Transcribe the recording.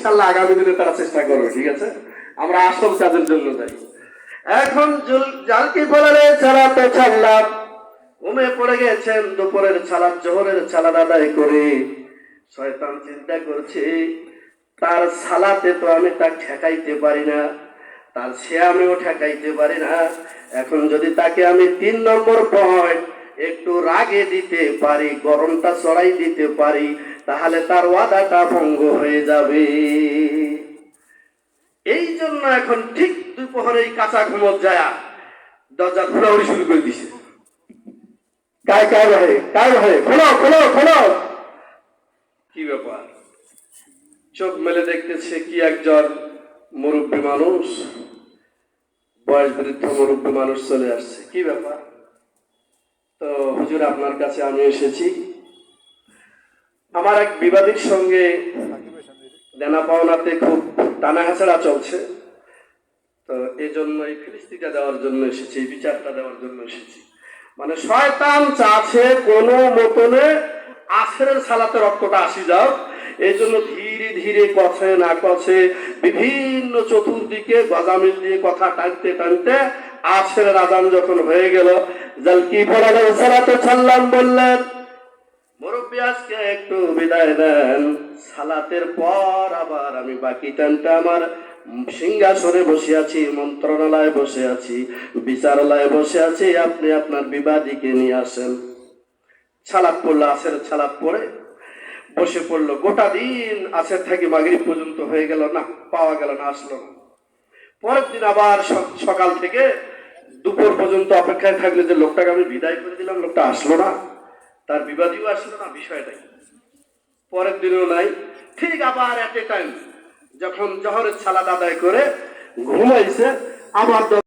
ইনশাল্লাহ আগামী দিনে তারা চেষ্টা করবে, ঠিক আছে? আমরা আসল কাজের জন্য যাই। এখন জুল- জালকি বলারে চালাতে ছাড়লাম। ঘুমে পড়ে গেছেন, দুপুরের ছালাদ জোহরের ছালাদ আদায় করে। শয়তান চিন্তা করছে, তার সালাতে তো আমি তা ঠেকাইতে পারি না, তার সে আমিও ঠেকাইতে পারি না। এখন যদি তাকে আমি তিন নম্বর পয়েন্ট একটু রাগে দিতে পারি গরমটা চড়াই দিতে পারি তাহলে তার ওয়াদাটা ভঙ্গ হয়ে যাবে। এই জন্য এখন ঠিক দুপুরে এই কাঁচা ঘুমত যায়। দরজা ঘোরাঘুরি শুরু করে দিছে। কায় কায় ভাই কায় ভাই খোলো খোলো খোলো। কি ব্যাপার? চোখ মেলে দেখতেছে কি একজন মুরব্বী মানুষ? বয়স বৃদ্ধ মুরব্বী মানুষ চলে আসছে। কি ব্যাপার? তো হুজুর, আপনার কাছে আমি এসেছি। আমার এক বিবাদীর সঙ্গে দেনা পাওনাতে খুব টানা চলছে। তো এই জন্য এই ফিলিস্তিটা দেওয়ার জন্য এসেছি বিচারটা দেওয়ার জন্য এসেছি। মানে শয়তান চাচ্ছে কোনো মতনে আখেরের সালাতে রক্তটা আসি যাও এই জন্য ধীরে ধীরে কথে না কথে বিভিন্ন চতুর্দিকে গজামিল দিয়ে কথা টানতে টানতে আখেরের আদান যখন হয়ে গেল জাল কি পড়ালেন, সালাতে ছাড়লাম বললেন, মুরব্বী, আজকে একটু বিদায় দেন। সালাতের পর আবার আমি বাকি টাইমটা আমার সিংহাসনে বসে আছি, মন্ত্রণালয়ে বসে আছি, বিচারালয়ে বসে আছি। আপনি আপনার বিবাদীকে নিয়ে আসেন। ছালাপ পড়ল আসের ছালাপ পড়ে বসে পড়ল। গোটা দিন আসের থেকে মাগরিব পর্যন্ত হয়ে গেল না, পাওয়া গেল না, আসলো না। পরের দিন আবার সকাল থেকে দুপুর পর্যন্ত অপেক্ষায় থাকলে যে লোকটাকে আমি বিদায় করে দিলাম, লোকটা আসলো না। তার বিবাদীও আসলো না, বিষয়টাই। পরের দিনও নাই। ঠিক আবার এট এ টাইম যখন জহরের ছালা আদায় করে ঘুমাইছে, আবার